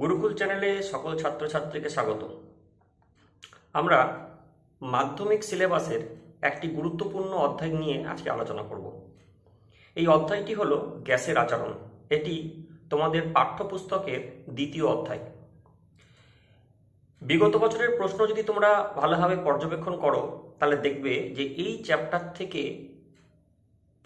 গুরুকুল চ্যানেলে সকল ছাত্রছাত্রীকে স্বাগত আমরা মাধ্যমিক সিলেবাসের একটি গুরুত্বপূর্ণ অধ্যায় নিয়ে আজকে আলোচনা করব। এই অধ্যায়টি হলো গ্যাসের আচরণ। এটি তোমাদের পাঠ্যপুস্তকের দ্বিতীয় অধ্যায়। বিগত বছরের প্রশ্ন যদি তোমরা ভালোভাবে পর্যবেক্ষণ করো, তাহলে দেখবে যে এই চ্যাপ্টার থেকে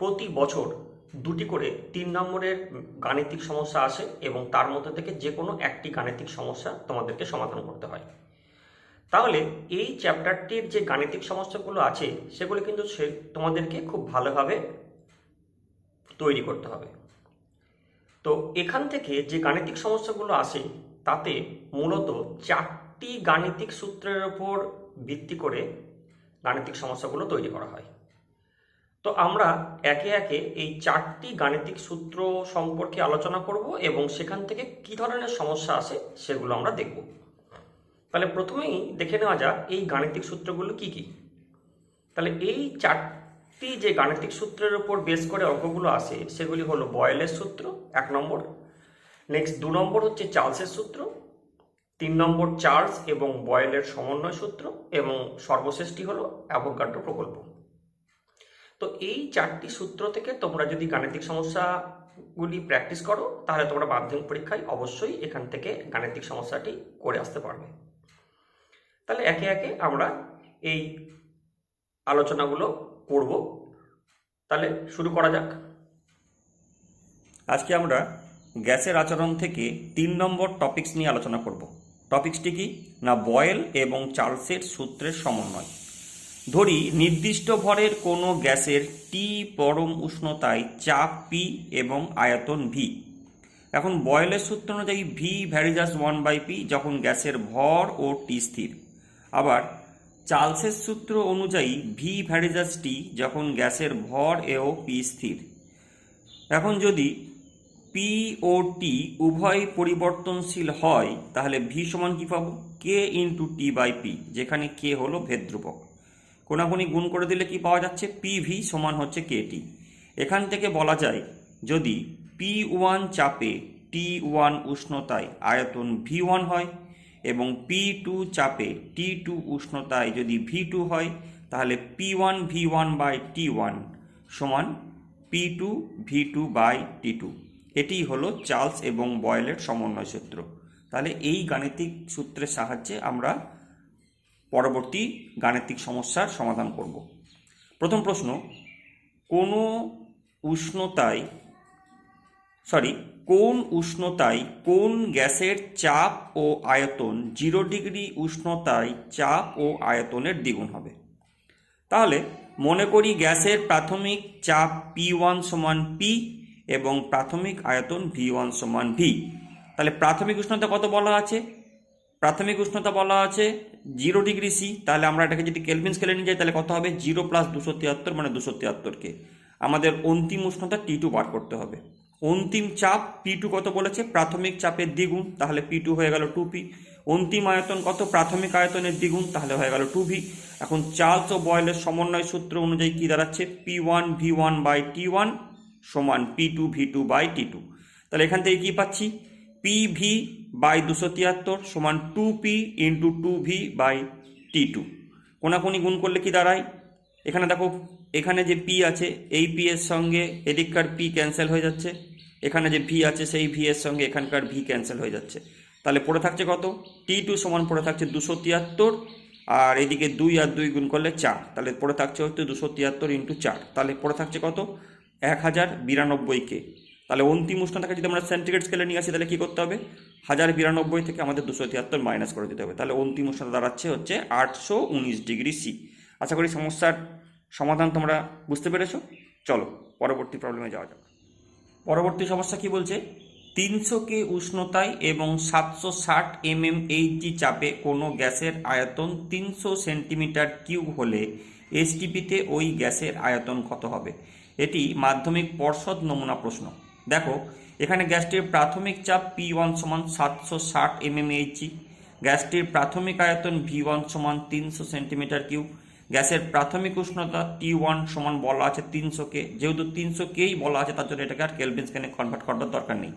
প্রতি বছর দুটি করে তিন নম্বরের গাণিতিক সমস্যা আসে এবং তার মধ্যে থেকে যে কোনো একটি গাণিতিক সমস্যা তোমাদেরকে সমাধান করতে হয়। তাহলে এই চ্যাপ্টারটির যে গাণিতিক সমস্যাগুলো আছে, সেগুলো কিন্তু সে তোমাদেরকে খুব ভালোভাবে তৈরি করতে হবে। তো এখান থেকে যে গাণিতিক সমস্যাগুলো আসে, তাতে মূলত চারটি গাণিতিক সূত্রের ওপর ভিত্তি করে গাণিতিক সমস্যাগুলো তৈরি করা হয়। তো আমরা একে একে এই চারটি গাণিতিক সূত্র সম্পর্কে আলোচনা করব এবং সেখান থেকে কি ধরনের সমস্যা আসে সেগুলো আমরা দেখব। তাহলে প্রথমেই দেখে নেওয়া যাক এই গাণিতিক সূত্রগুলো কি কি। তাহলে এই চারটি যে গাণিতিক সূত্রের উপর বেস করে অঙ্কগুলো আসে সেগুলি হলো বয়েলের সূত্র, এক নম্বর। নেক্সট দু নম্বর হচ্ছে চার্লসের সূত্র, তিন নম্বর চার্লস এবং বয়েলের সমন্বয় সূত্র এবং সর্বশেষটি হলো অ্যাভোগাড্রো প্রকল্প। তো এই চারটি সূত্র থেকে তোমরা যদি গাণিতিক সমস্যাগুলি প্র্যাকটিস করো, তাহলে তোমরা মাধ্যমিক পরীক্ষায় অবশ্যই এখান থেকে গাণিতিক সমস্যাটি করে আসতে পারবে। তাহলে একে একে আমরা এই আলোচনাগুলো করব। তাহলে শুরু করা যাক। আজকে আমরা গ্যাসের আচরণ থেকে তিন নম্বর টপিকস নিয়ে আলোচনা করব। টপিকসটি কি? না বয়েল এবং চার্লসের সূত্রের সমন্বয়। ধরি, নির্দিষ্ট ভরের কোনো গ্যাসের টি পরম উষ্ণতায় চাপ পি এবং আয়তন ভি এখন বয়েলের সূত্র অনুযায়ী V varies as one by P যখন গ্যাসের ভর ও টি স্থির। আবার চার্লসের সূত্র অনুযায়ী ভি ভ্যারিজাস টি যখন গ্যাসের ভর এও পি স্থির। এখন যদি পি ও টি উভয় পরিবর্তনশীল হয়, তাহলে ভি সমান কী পাবো? K into T by P যেখানে কে হলো ভেদ্রুপক। কোনাকুনি গুণ করে দিলে কি পাওয়া যাচ্ছে? পি ভি সমান হচ্ছে কে টি এখান থেকে বলা যায়, যদি পি ওয়ান চাপে টি ওয়ান উষ্ণতায় আয়তন ভি ওয়ান হয় এবং পি টু চাপে টি টু উষ্ণতায় যদি ভি টু হয়, তাহলে P one V one by T one সমান P two V two by T two এটি হলো চার্লস এবং বয়েলের সমন্বয় সূত্র। তাহলে এই গাণিতিক সূত্রের সাহায্যে আমরা পরবর্তী গাণিতিক সমস্যার সমাধান করব। প্রথম প্রশ্ন, কোনো উষ্ণতায় সরি কোন উষ্ণতায় কোন গ্যাসের চাপ ও আয়তন জিরো ডিগ্রি উষ্ণতায় চাপ ও আয়তনের দ্বিগুণ হবে? তাহলে মনে করি গ্যাসের প্রাথমিক চাপ পি ওয়ান সমান পি এবং প্রাথমিক আয়তন ভি ওয়ান সমান ভি। তাহলে প্রাথমিক উষ্ণতা কত বলা আছে? প্রাথমিক উষ্ণতা বলা আছে জিরো ডিগ্রি সি তাহলে আমরা এটাকে যদি কেলভিন স্কেলে নিয়ে যাই, তাহলে কত হবে? জিরো প্লাস দুশো তিয়াত্তর মানে দুশো তিয়াত্তরকে। আমাদের অন্তিম উষ্ণতা টি টু বার করতে হবে। অন্তিম চাপ পি টু কত বলেছে? প্রাথমিক চাপের দ্বিগুণ, তাহলে পি টু হয়ে গেল টু পি অন্তিম আয়তন কত? প্রাথমিক আয়তনের দ্বিগুণ, তাহলে হয়ে গেল টু ভি এখন চার্লস ও বয়েলের সমন্বয় সূত্র অনুযায়ী কী দাঁড়াচ্ছে? P one V one by T one সমান P two V two by T two তাহলে এখান থেকে কী পাচ্ছি? পি ভি বাই দুশো তিয়াত্তর সমান two P into two V by T two. কোনাকুনি গুণ করলে কি দাঁড়ায়? এখানে দেখো, এখানে যে পি আছে, এই পি এর সঙ্গে এদিককার পি ক্যান্সেল হয়ে যাচ্ছে। এখানে যে ভি আছে, সেই ভি এর সঙ্গে এখানকার ভি ক্যান্সেল হয়ে যাচ্ছে। তাহলে পড়ে থাকছে কত? টি টু সমান পড়ে থাকছে দুশো তিয়াত্তর, আর এদিকে দুই আর দুই গুণ করলে চার। তাহলে পড়ে থাকছে হচ্ছে দুশো তিয়াত্তর ইন্টু চার। তাহলে পড়ে থাকছে কত? এক হাজার বিরানব্বইকে তাহলে অন্তিম উষ্ণতাকে যদি আমরা সেন্টিগ্রেড স্কেলে নিয়ে আসি, তাহলে কী করতে হবে? হাজার বিরানব্বই থেকে আমাদের দুশো তিয়াত্তর মাইনাস করে দিতে হবে। তাহলে অন্তিম উষ্ণতা দাঁড়াচ্ছে হচ্ছে আটশো উনিশ ডিগ্রি সি আশা করি সমস্যার সমাধান তোমরা বুঝতে পেরেছ। চলো, পরবর্তী প্রবলেমে যাওয়া যাক। পরবর্তী সমস্যা কি বলছে? তিনশো কে উষ্ণতায় এবং সাতশো ষাট এমএম এইচজি চাপে কোনো গ্যাসের আয়তন তিনশো সেন্টিমিটার কিউব হলে এসটিপিতে ওই গ্যাসের আয়তন কত হবে? এটি মাধ্যমিক পর্ষদ নমুনা প্রশ্ন। দেখো, এখানে গ্যাসটির প্রাথমিক চাপ পি ওয়ান সমান সাতশো ষাট এমএম এইচজি গ্যাসটির প্রাথমিক আয়তন ভি ওয়ান সমান তিনশো সেন্টিমিটার কিউব, গ্যাসের প্রাথমিক উষ্ণতা টি ওয়ান সমান বলা আছে তিনশো কে যেহেতু তিনশো কেই বলা আছে, তার জন্য এটাকে আর কেলভিন স্কেনে কনভার্ট করার দরকার নেই।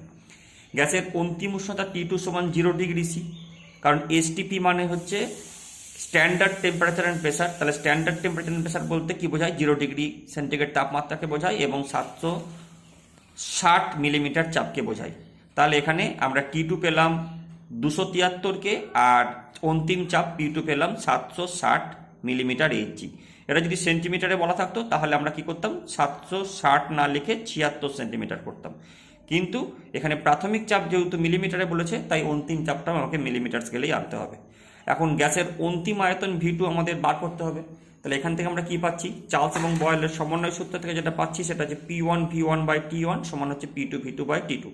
গ্যাসের অন্তিম উষ্ণতা টি টু সমান জিরো ডিগ্রি সি কারণ এসটিপি মানে হচ্ছে স্ট্যান্ডার্ড টেম্পারেচার অ্যান্ড প্রেসার তাহলে স্ট্যান্ডার্ড টেম্পারেচার অ্যান্ড প্রেসার বলতে কি বোঝায়? জিরো ডিগ্রি সেন্টিগ্রেড তাপমাত্রাকে বোঝায় এবং সাতশো ষাট মিলিমিটার চাপকে বোঝায়। তাহলে এখানে আমরা টি টু পেলাম দুশো তিয়াত্তরকে আর অন্তিম চাপ পি টু পেলাম সাতশো ষাট মিলিমিটার এইচজি এটা যদি সেন্টিমিটারে বলা থাকতো, তাহলে আমরা কি করতাম? সাতশো ষাট না লিখে ছিয়াত্তর সেন্টিমিটার করতাম। কিন্তু এখানে প্রাথমিক চাপ যেহেতু মিলিমিটারে বলেছে, তাই অন্তিম চাপটা আমাকে মিলিমিটার স্কেলেই আনতে হবে। এখন গ্যাসের অন্তিম আয়তন ভি টু আমাদের বার করতে হবে। তাহলে এখান থেকে আমরা কি পাচ্ছি? চার্লস এবং বয়েলের সমন্বয় সূত্র থেকে যেটা পাচ্ছি সেটা হচ্ছে P one V one by T one সমান হচ্ছে P two V two by T two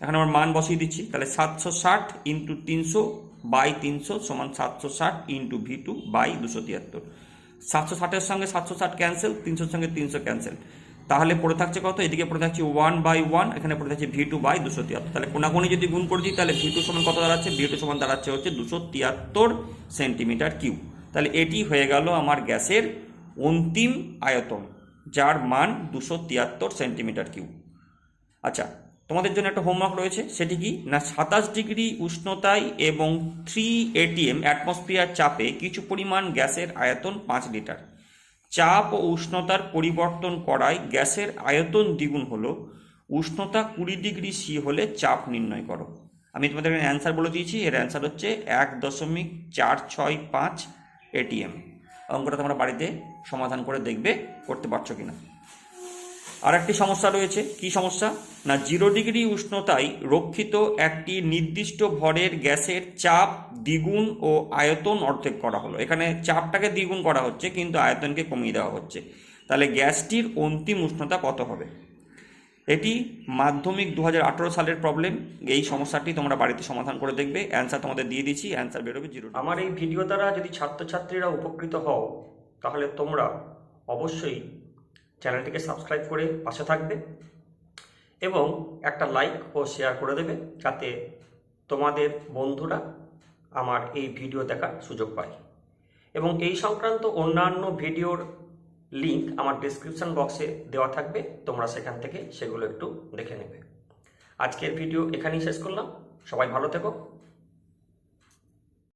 এখন আমার মান বসিয়ে দিচ্ছি, তাহলে সাতশো ষাট ইন্টু তিনশো বাই তিনশো সমান সাতশো ষাট ইন্টু ভি টু বাই দুশো তিয়াত্তর। সাতশো ষাটের সঙ্গে সাতশো ষাট ক্যান্সেল তিনশোর সঙ্গে তিনশো ক্যান্সেল তাহলে পড়ে থাকছে কত? এদিকে পড়ে থাকছে ওয়ান বাই ওয়ান এখানে পড়ে থাকছে ভি টু বাই দুশো তিয়াত্তর। তাহলে কোনাকুনি যদি গুণ করে দিই তাহলে ভি টু সমান কত দাঁড়াচ্ছে? ভি টু সমান দাঁড়াচ্ছে হচ্ছে দুশো তিয়াত্তর সেন্টিমিটার কিউ তাহলে এটি হয়ে গেল আমার গ্যাসের অন্তিম আয়তন, যার মান দুশো তিয়াত্তর সেন্টিমিটার কিউ আচ্ছা তোমাদের জন্য একটা হোমওয়ার্ক রয়েছে, সেটি কি? না, সাতাশ ডিগ্রি উষ্ণতায় এবং থ্রি এটিএম অ্যাটমসফিয়ার চাপে কিছু পরিমাণ গ্যাসের আয়তন পাঁচ লিটার। চাপ ও উষ্ণতার পরিবর্তন করায় গ্যাসের আয়তন দ্বিগুণ হলো, উষ্ণতা কুড়ি ডিগ্রি সি হলে চাপ নির্ণয় করো। আমি তোমাদের অ্যান্সার বলে দিয়েছি, এর অ্যান্সার হচ্ছে এক দশমিক চার ছয় পাঁচ এটিএম অঙ্কটা তোমরা বাড়িতে সমাধান করে দেখবে, করতে পারছ কিনা। আর একটি সমস্যা রয়েছে। কি সমস্যা? না, জিরো ডিগ্রি উষ্ণতায় রক্ষিত একটি নির্দিষ্ট ভরের গ্যাসের চাপ, দ্বিগুণ ও আয়তন অর্ধেক করা হলো। এখানে চাপটাকে দ্বিগুণ করা হচ্ছে, কিন্তু আয়তনকে কমিয়ে দেওয়া হচ্ছে। তাহলে গ্যাসটির অন্তিম উষ্ণতা কত হবে? এটি মাধ্যমিক দু হাজার আঠেরো সালের প্রবলেম এই সমস্যাটি তোমরা বাড়িতে সমাধান করে দেখবে। অ্যান্সার তোমাদের দিয়ে দিচ্ছি। অ্যান্সার বেরোবে জিরো আমার এই ভিডিও দ্বারা যদি ছাত্রছাত্রীরা উপকৃত হও, তাহলে তোমরা অবশ্যই চ্যানেলটিকে সাবস্ক্রাইব করে পাশে থাকবে এবং একটা লাইক ও শেয়ার করে দেবে, যাতে তোমাদের বন্ধুরা আমার এই ভিডিও দেখার সুযোগ পায়। এবং এই সংক্রান্ত অন্যান্য ভিডিওর লিংক আমার ডিসক্রিপশন বক্সে দেওয়া থাকবে, তোমরা সেখান থেকে সেগুলো একটু দেখে নেবে। আজকের ভিডিও এখানেই শেষ করলাম। সবাই ভালো থেকো।